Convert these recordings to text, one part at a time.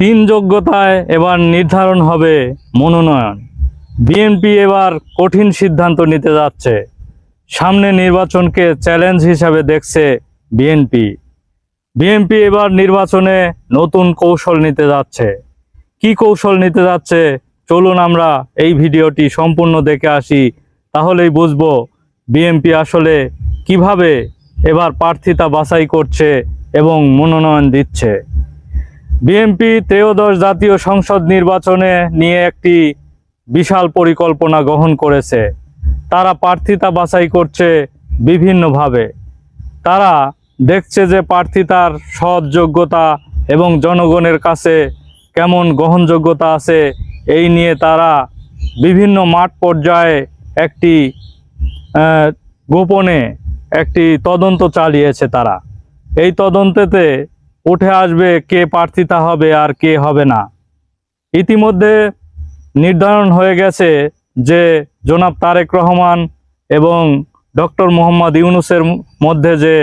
তিন যোগ্যতায় এবার নির্ধারণ হবে মনোনয়ন। বিএনপি এবার কঠিন সিদ্ধান্ত নিতে যাচ্ছে। সামনে নির্বাচনকে চ্যালেঞ্জ হিসাবে দেখছে বিএনপি। বিএনপি এবার নির্বাচনে নতুন কৌশল নিতে যাচ্ছে। কি কৌশল নিতে যাচ্ছে? চলুন আমরা এই ভিডিওটি সম্পূর্ণ দেখে আসি। তাহলেই বুঝব বিএনপি আসলে কীভাবে এবার প্রার্থিতা বাছাই করছে এবং মনোনয়ন দিচ্ছে। বিএনপি ত্রয়োদশ জাতীয় সংসদ নির্বাচনে নিয়ে একটি বিশাল পরিকল্পনা গ্রহণ করেছে। তারা প্রার্থিতা বাছাই করছে বিভিন্নভাবে। তারা দেখছে যে প্রার্থিতার সৎ যোগ্যতা এবং জনগণের কাছে কেমন গ্রহণযোগ্যতা আছে, এই নিয়ে তারা বিভিন্ন মাঠ পর্যায়ে একটি গোপনে একটি তদন্ত চালিয়েছে তারা। এই তদন্তেতে উঠে আসবে, কে প্রার্থিতা হবে আর কে হবে না। ইতিমধ্যে নির্ধারণ হয়ে গেছে যে জনাব তারেক রহমান এবং ডক্টর মোহাম্মদ ইউনুসের মধ্যে যে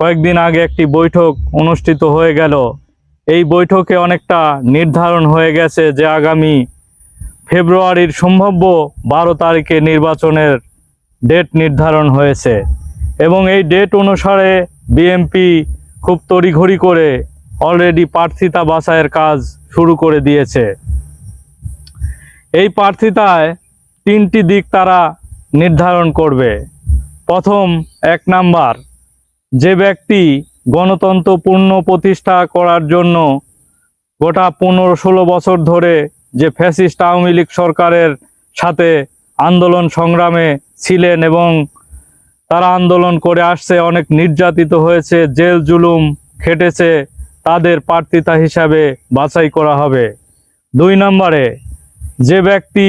কয়েকদিন আগে একটি বৈঠক অনুষ্ঠিত হয়ে গেল, এই বৈঠকে অনেকটা নির্ধারণ হয়ে গেছে যে আগামী ফেব্রুয়ারির সম্ভাব্য বারো তারিখে নির্বাচনের ডেট নির্ধারণ হয়েছে এবং এই ডেট অনুসারে বিএমপি খুব তড়িঘড়ি করে অলরেডি প্রার্থিতা বাছাইয়ের কাজ শুরু করে দিয়েছে। এই প্রার্থিতায় তিনটি দিক তারা নির্ধারণ করবে। প্রথম, এক নাম্বার, যে ব্যক্তি গণতন্ত্র পূর্ণ প্রতিষ্ঠা করার জন্য গোটা পনেরো ষোলো বছর ধরে যে ফ্যাসিস্ট আওয়ামী লীগ সরকারের সাথে আন্দোলন সংগ্রামে ছিলেন এবং তারা আন্দোলন করে আসছে, অনেক নির্যাতিত হয়েছে, জেল জুলুম খেটেছে, তাদের প্রার্থিতা হিসাবে বাছাই করা হবে। দুই নম্বরে, যে ব্যক্তি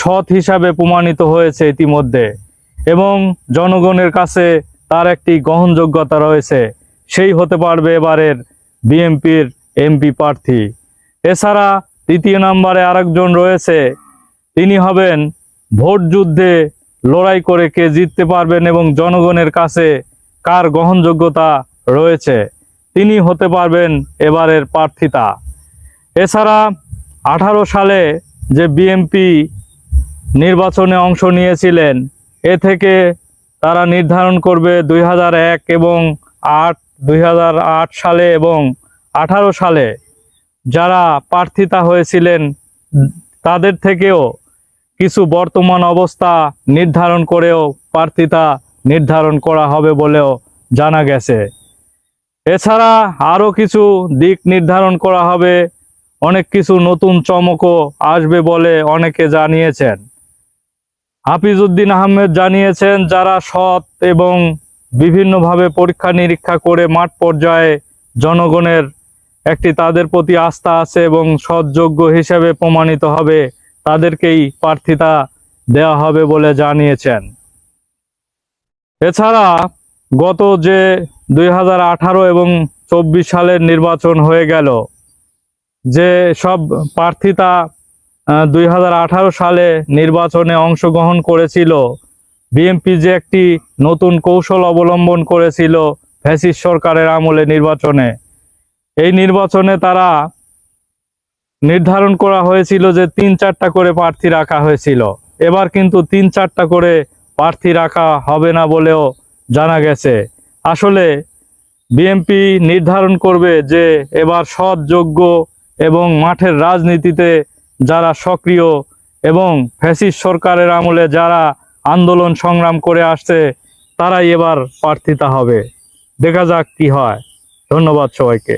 সৎ হিসাবে প্রমাণিত হয়েছে ইতিমধ্যে এবং জনগণের কাছে তার একটি গ্রহণযোগ্যতা রয়েছে, সেই হতে পারবে এবারের বিএনপির এমপি প্রার্থী। এছাড়া তৃতীয় নম্বরে আরেকজন রয়েছে, তিনি হবেন ভোট যুদ্ধে লড়াই করে কে জিততে পারবেন এবং জনগণের কাছে কার গ্রহণযোগ্যতা রয়েছে, তিনি হতে পারবেন এবারের প্রার্থিতা। এছাড়া আঠারো সালে যে বিএমপি নির্বাচনে অংশ নিয়েছিলেন, এ থেকে তারা নির্ধারণ করবে দুই এবং আট, দুই সালে এবং আঠারো সালে যারা প্রার্থিতা হয়েছিলেন, তাদের থেকেও কিছু বর্তমান অবস্থা নির্ধারণ করেও প্রার্থিতা নির্ধারণ করা হবে বলেও জানা গেছে। এছাড়া আরও কিছু দিক নির্ধারণ করা হবে, অনেক কিছু নতুন চমকও আসবে বলে অনেকে জানিয়েছেন। হাফিজউদ্দিন আহমেদ জানিয়েছেন, যারা সৎ এবং বিভিন্নভাবে পরীক্ষা নিরীক্ষা করে মাঠ পর্যায়ে জনগণের একটি তাদের প্রতি আস্থা আছে এবং সৎযোগ্য হিসেবে প্রমাণিত হবে। তাদেরকেই প্রার্থিতা দেওয়া হবে বলে জানিয়েছেন। এছাড়া গত যে দুই হাজার আঠারো এবং চব্বিশ সালের নির্বাচন হয়ে গেল, যে সব প্রার্থিতা দুই হাজার আঠারো সালে নির্বাচনে অংশগ্রহণ করেছিল, বিএনপি যে একটি নতুন কৌশল অবলম্বন করেছিল ফ্যাসিস্ট সরকারের আমলে নির্বাচনে, এই নির্বাচনে তারা নির্ধারণ করা হয়েছিল যে তিন চারটা করে প্রার্থী রাখা হয়েছিল। এবার কিন্তু তিন চারটা করে প্রার্থী রাখা হবে না বলেও জানা গেছে। আসলে বিএনপি নির্ধারণ করবে যে এবার সৎ, যোগ্য এবং মাঠের রাজনীতিতে যারা সক্রিয় এবং ফ্যাসিস সরকারের আমলে যারা আন্দোলন সংগ্রাম করে আসছে, তারাই এবার প্রার্থিতা হবে। দেখা যাক কি হয়। ধন্যবাদ সবাইকে।